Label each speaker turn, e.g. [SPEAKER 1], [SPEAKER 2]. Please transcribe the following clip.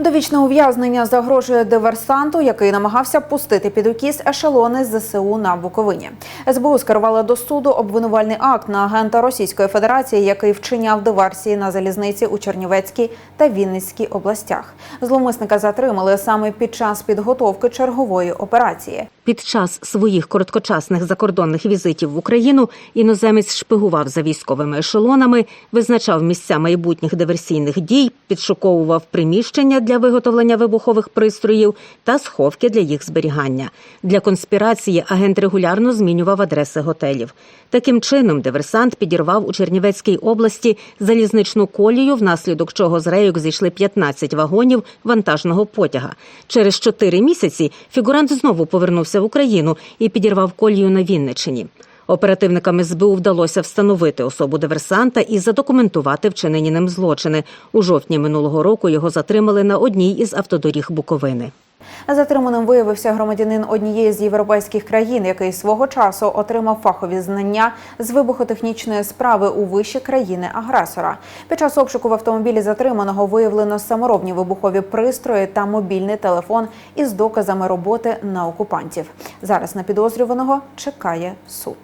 [SPEAKER 1] Довічне ув'язнення загрожує диверсанту, який намагався пустити під укіс ешелони ЗСУ на Буковині. СБУ скерувала до суду обвинувальний акт на агента Російської Федерації, який вчиняв диверсії на залізниці у Чернівецькій та Вінницькій областях. Зловмисника затримали саме під час підготовки чергової операції.
[SPEAKER 2] Під час своїх короткочасних закордонних візитів в Україну іноземець шпигував за військовими ешелонами, визначав місця майбутніх диверсійних дій, підшуковував приміщення для виготовлення вибухових пристроїв та сховки для їх зберігання. Для конспірації агент регулярно змінював адреси готелів. Таким чином, диверсант підірвав у Чернівецькій області залізничну колію, внаслідок чого з рейок зійшли 15 вагонів вантажного потяга. Через чотири місяці фігурант знову повернувся в Україну і підірвав колію на Вінниччині. Оперативникам СБУ вдалося встановити особу диверсанта і задокументувати вчинені ним злочини. У жовтні минулого року його затримали на одній із автодоріг Буковини.
[SPEAKER 1] Затриманим виявився громадянин однієї з європейських країн, який свого часу отримав фахові знання з вибухотехнічної справи у вищі країни агресора. Під час обшуку в автомобілі затриманого виявлено саморобні вибухові пристрої та мобільний телефон із доказами роботи на окупантів. Зараз на підозрюваного чекає суд.